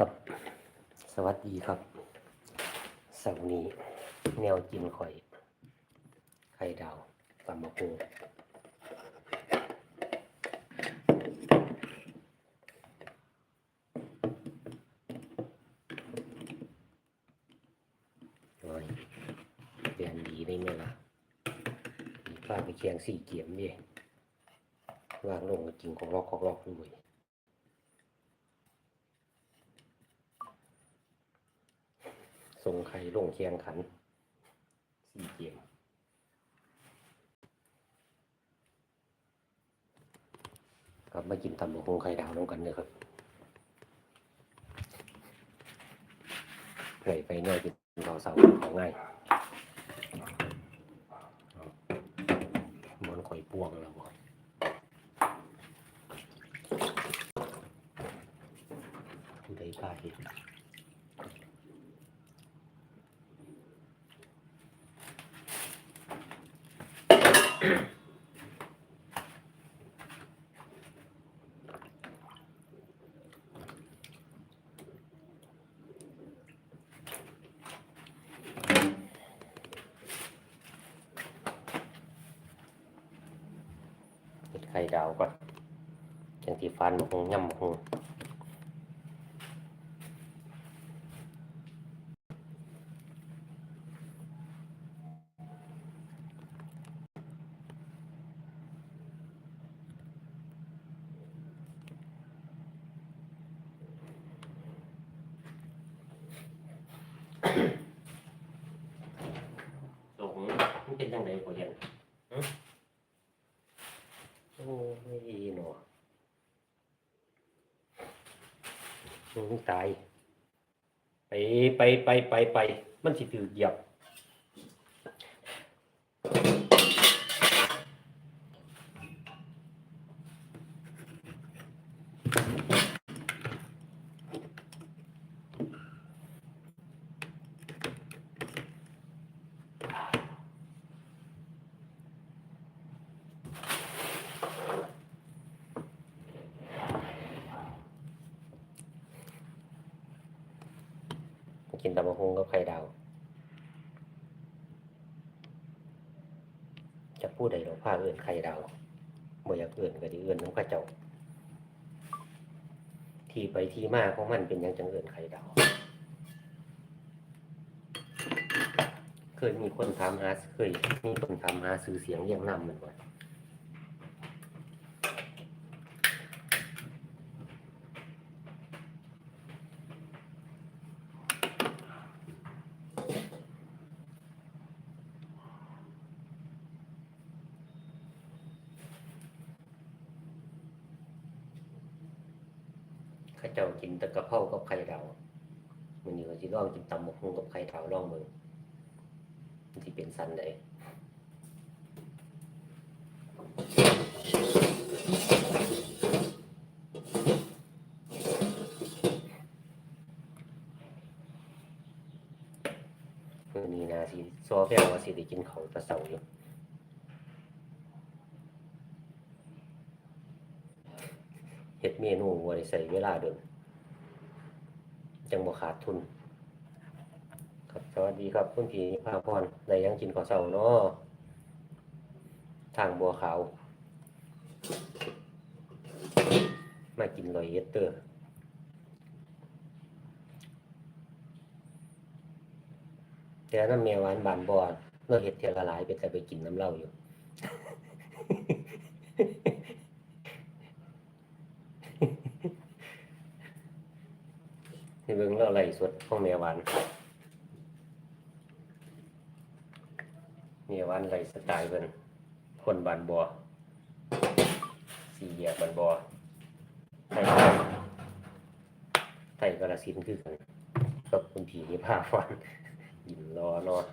ครับ สวัสดีครับเสาร์นี้แนวกินข่อย ไข่ดาวตำมะกรูดโอ้ยเรียนดีได้ไหมล่ะมีป้าไปเคียงสี่เกียมดิวางลงกินของลอกของลอกด้วย ส่งไข่ลงเคียงขันสี่เกมกลับมากินตำบักหงไข่ดาวน้องกันเนอะครับไหลไปง่ายกินข้าวเสาของง่ายมันข่อยปวงแล้วบ่ผู้ใดกล้าเห็นาวก่อนจังที่ฟันมะฮงย่ำมะฮงตรงมันเป็นยังไงกว่ายังฮะโอ้ยหนอมึง ตาย ไปไปไปไปไป มันสิถือเหยียบ กินตำบักฮงกับไข่ดาวจะพูดใดหรอกผ้าเอื่นไข่ดาวบ่อยากเอื่นก็ดีเอื่นน้ำข้าเจ้า ที่ไปที่มาของมันเป็นยังจังเอื่นไข่ดาว เคยมีคนถามหาเคยมีคนถามหาซื้อเสียงเรียงนำมันบ่ ข้าเจ้ากินตะกะเพรากับไข่ดาวมันอยู่ที่องกินตำบักหุ่งกับไข่ดาวลองมือนที่เป็นสันใดมือนี้นาสิซอแววว่าสิได้กินของตะเสาอยู่ เมนูบ่ได้ใส่เวลาเดินจังบ่ขาดทุน ครับสวัสดีครับคุณพี่ภาพรได้ยังกินข้าวเช้าเนาะทางบัวขาว มากินลอยเอสเตอร์แต่น้ำเมียหวานบานบอนเราเห็ดเทียละหลายเป็นแต่ไปกินน้ำเหล้าอยู่ นี่เบิ่งเราไหลฟ์สดของเมียวานเมียวานไหลสไตล์เพิ่นคนบานบัวสี่แยกบานบัวไทยไทยกระสินคือกันกับคุณผีนี่พาฟันยินรอนอน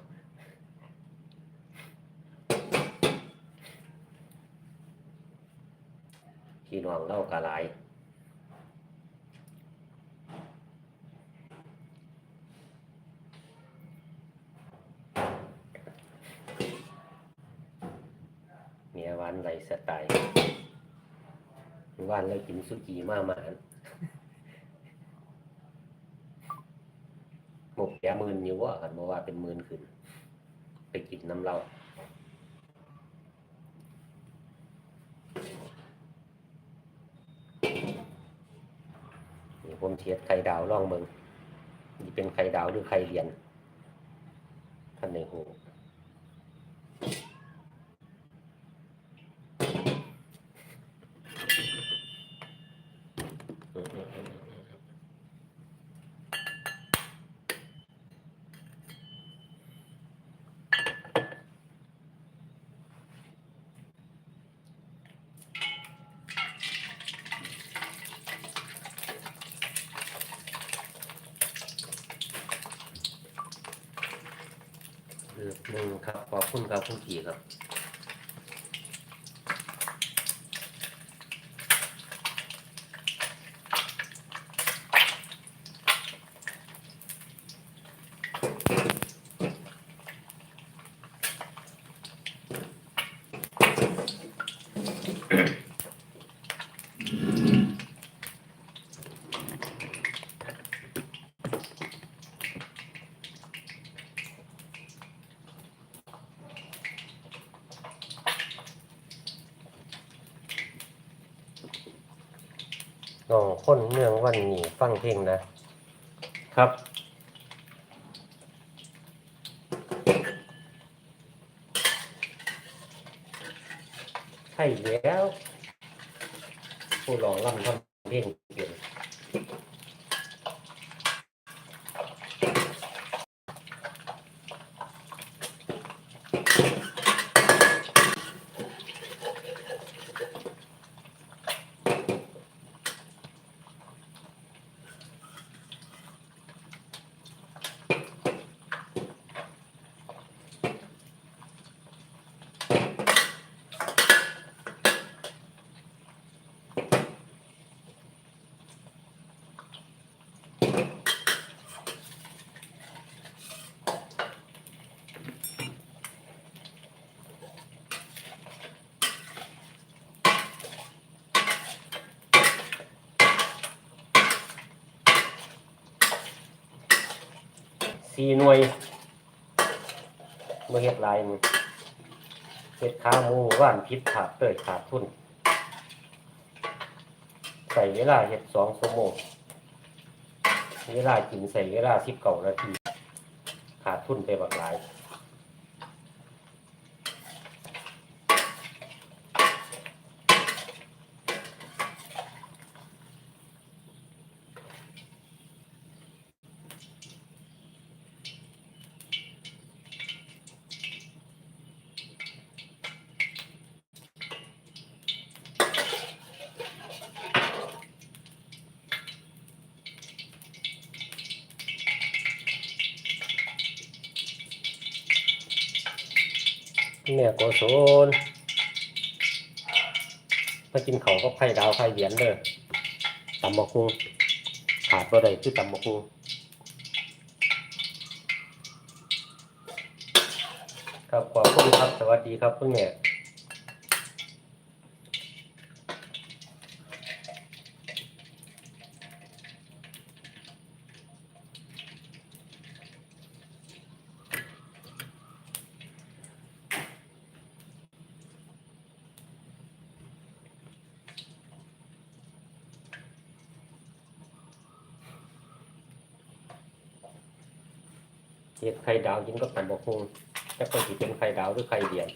พี่น้องเล่ากะหลาย เมียหวานไหลสไตล์หวานเลยกินสุกี้มากมานหมกแย่มืนอยู่ว่ากันบ่ว่าเป็นมืนขึ้น ไปกินน้ำเรานี่ผมเทียดไข่ดาวล่องเบิงนี่เป็นไข่ดาวหรือไข่เรียญท่านในหูคือหนึ่ง ครับขอบคุณครับคุณขี่ครับ น้องคนเมืองวันนี้ฟังเพลงนะครับ ใช่แล้ว ผู้ร้องร่ำทำเพลงเปลี่ยน สี่หน่วยเมื่อเฮ็ดลายมือเฮ็ดขามูว่านพิษขาดเตยขาดทุนใส่เวลาเฮ็ดสองชั่วโมงเวลากินใส่เวลาสิบเก้านาทีขาดทุนไปบักหลาย แม่โกศลมากินเขาก็ไข่ดาวไข่เหรียญเด้อตำมะคุงขาดบ่ได้คือตำมะคุงครับขอบคุณครับ สวัสดีครับคุณแม่ ดไข่ดาวกินก็ตันบกคุงแต่คนที่เป็นไข่ดาวหรือไข่เดียญ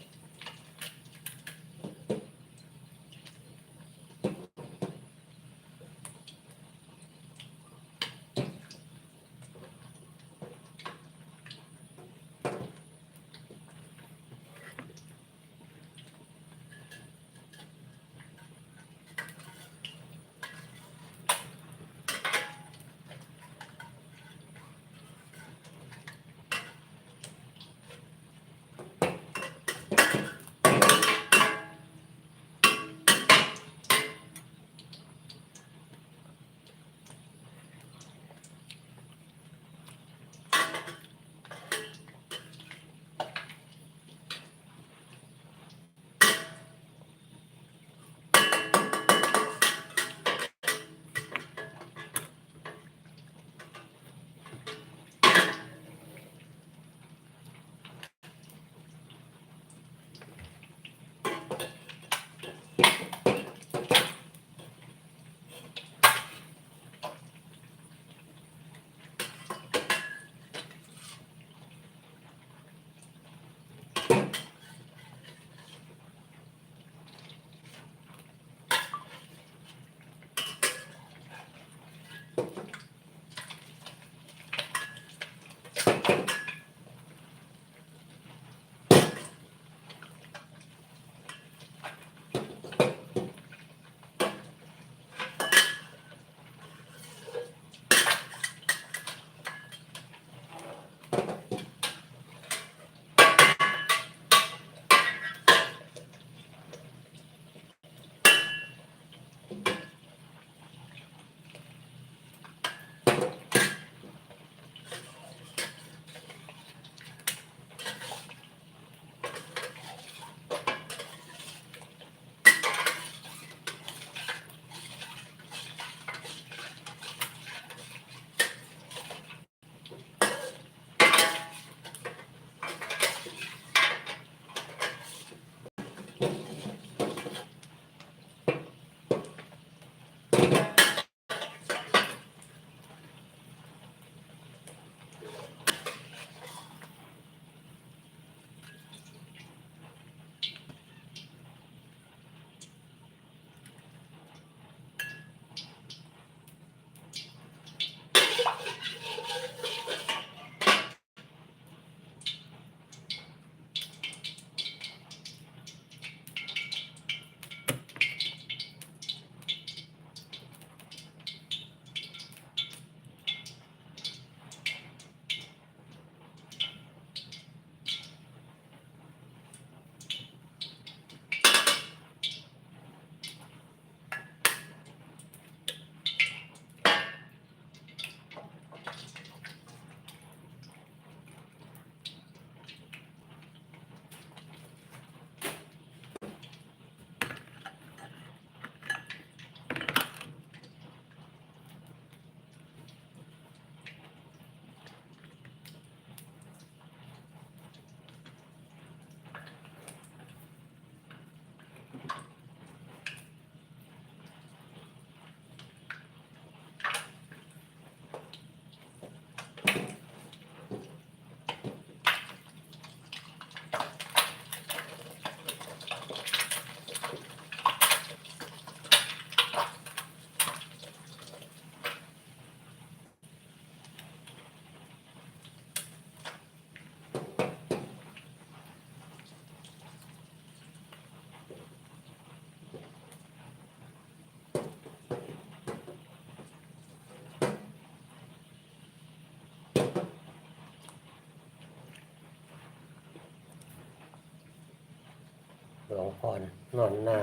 ลวงพรนอนหน้า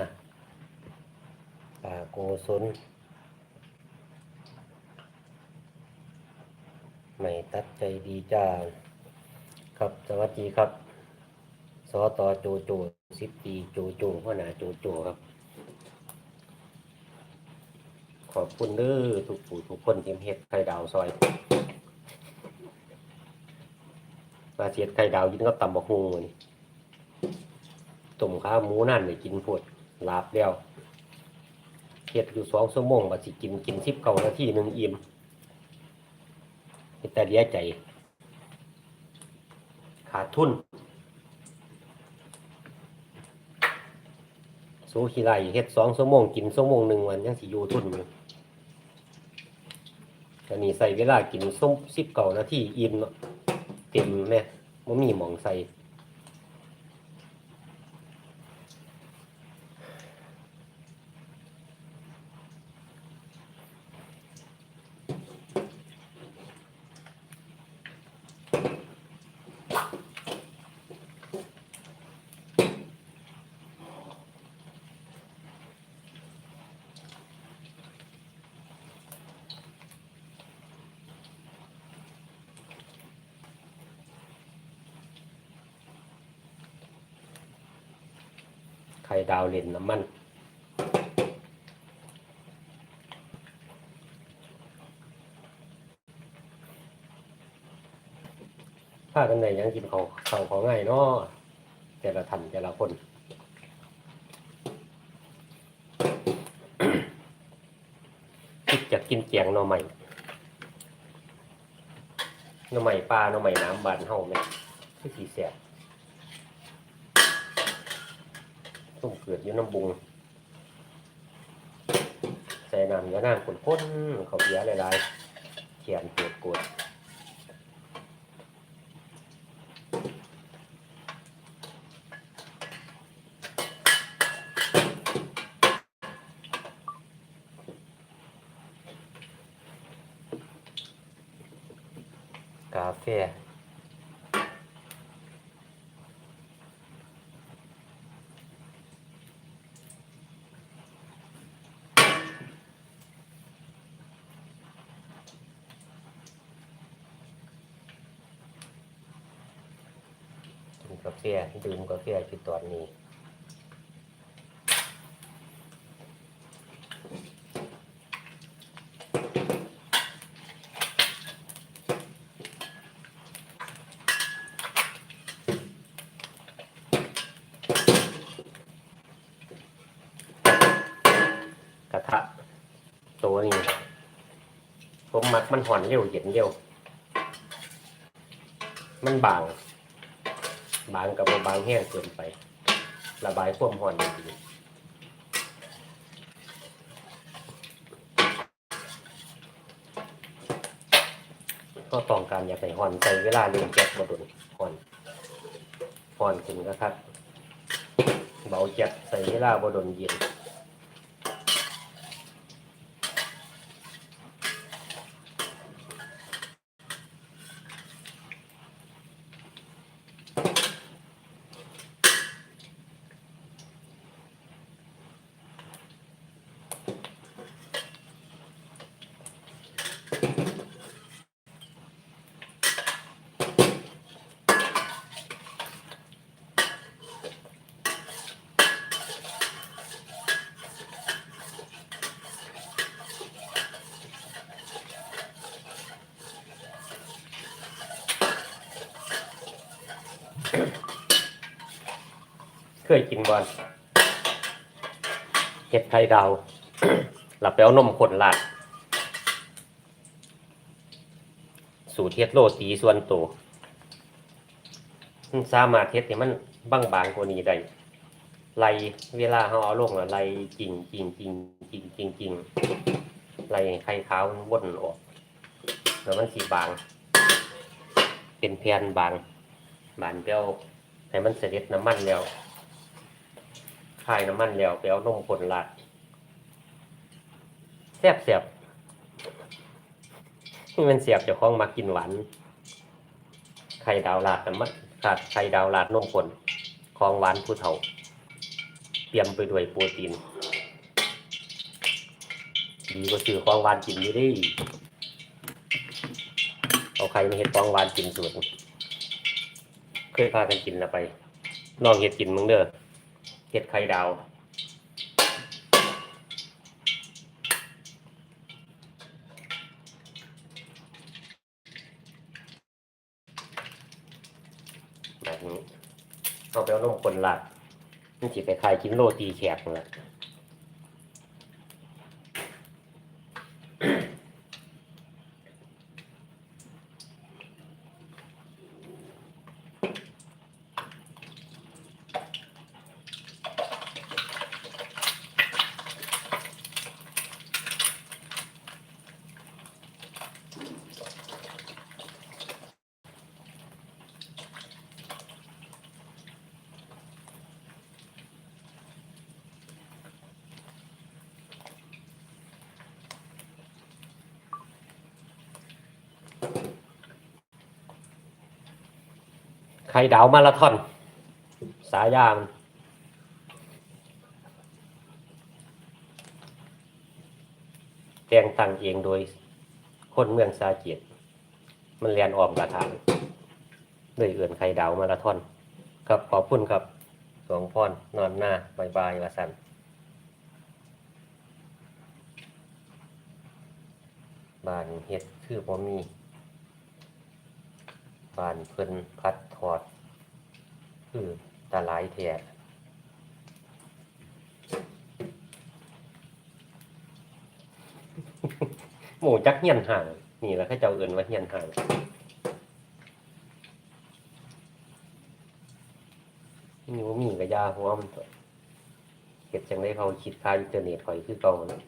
ป่าโกศลไม่ตัดใจดีจ้า ครับสวัสดีครับ สอตอโจโจสิบปีโจโจพ่อหนาโจโจครับ ขอบคุณเด้อทุกผู้ทุกคนที่เฮ็ดไข่ดาวซอยมาเสียดไข่ดาวยินกับตำบักฮูมื้อนี่ ต้มขาหมูนั่นได้กินพดลาบแล้วเฮ็ดอยู่สองชั่วโมงก็สิกินกินสิบเก้านาทีหนึ่งอิ่มแต่เดียใจ ขาดทุนสูขี้ไรเฮ็ดสองชั่วโมงกินชั่วโมงหนึ่งวันยังสิอยู่ทุนอยู่อันนี้ใส่เวลากินส้มสิบเก่านาทีอิ่มเนาะเต็มแม่บ่มีหมองใส่ ข่ดาวเล่นน้ำมันถ้ากันไหนยังกินเขาเขาเขาง่ายเนาะแต่ละทันแต่ละคนคิดจะกินเจียงหน่อใหม่หน่อใหม่ปลาหน่อใหม่น้ำบานเฮาไหมคือสีแสบ ต้มเกิดอยู่น้ำบุงใส่น้ำยานางข้นๆเขาเบียร์หลายๆเขียนเปวดกวดกาแฟาแฟดื่มกาแฟคือตอนนี้กระทะตัวนี้ผมมักมันห่อนเร็วเย็นเร็วมันบาง บางกับบบางแห้งเกินไประบายความร้อนได้ดีก็ต้องการอยากให้ร้อนใจเวลาเรียนแจ็คบ่โดนร้อนหอนขึ้นก็ครับเบาแจ็คใส่เวลาบ่โดนเย็น ยกินบอลเห็ดไข่ดาวหลับไปเอานมข้นราดสูตรเฮ็ดโรตีส่วนตัวสามารถเฮ็ดให้มันบางบางๆกว่านี้ได้ไล่เวลาเฮาเอาลงแล้วไล่จริงจริงจริงจริงจริงจริงไล่ให้ไข่ขาวมันวนออกแล้วมันสีบาง เป็นแผ่นบางบานเปรี้ยวให้มันเสด็จน้ำมันแล้ว คายน้ำมันแล้วไปเอานมข้นราดแซ่บแซ่บนี่มันเสียบเจ้าของมากินหวานไข่ดาวราดน้ำมันขาดไข่ดาวราดนมข้นของหวานผู้เฒ่า เตรียมไปด้วยโปรตีนดีกว่าซื้อของหวานกินอยู่ดิเอาไข่มาเห็ดของหวานกินสูตรเคยพากันกินล้วไปลองเห็ดกินมึงเด้อ เห็ดไข่ดาวแบบนี้เอาไปเอาลงคนหลักมันสิไปขายกินโรตีแขกนั่นแหละ ไข่ดาวมาราธอน สายามแต่งตั้งเองโดยคนเมืองสาเกียรติมันเรียนออมกระถางเลยเอื่นไข่ดาวมาราธอน ครับขอบคุณครับสองพรนอนหน้าบายบายวาสันบานเฮ็ดคือบ่มีบานเพิ่นพัด ถอดคือตาหลายแท้หมูจักเฮียนห่าง นี่แหละเขาเจ้าเอื่นว่าเฮียนห่างนี่ว่ามีกระยาหัวมันเฮ็ดจังได้เขาคิดค่าอินเทอร์เน็ตข่อยคือเก่านะ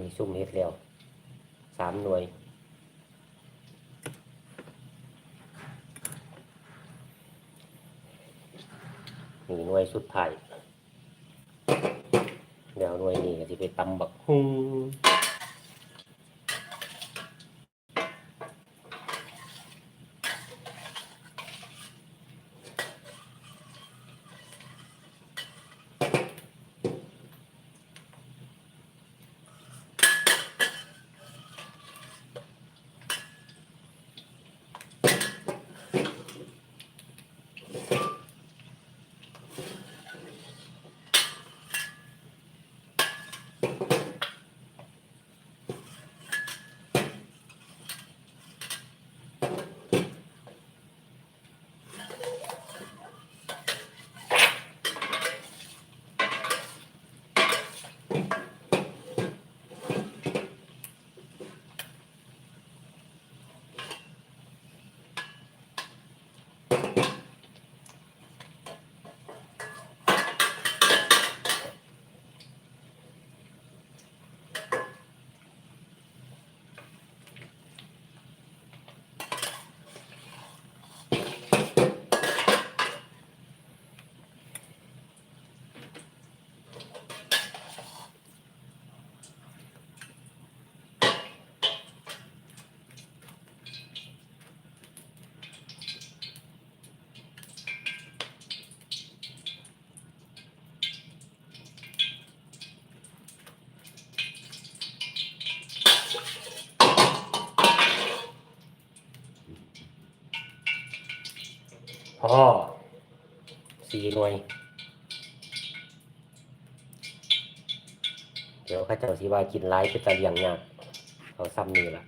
มีซุ่มเฮ็ดแล้วสามหน่วย นี่หน่วยสุดท้ายเดี๋ยวหน่วยนี้ก็จะไปตำบักฮุ้ง สี่หน่วย เดี๋ยวข้าเจ้าสิว่ากินไลายเป็นตะเลียงยากเอาซ้ำนี่ละ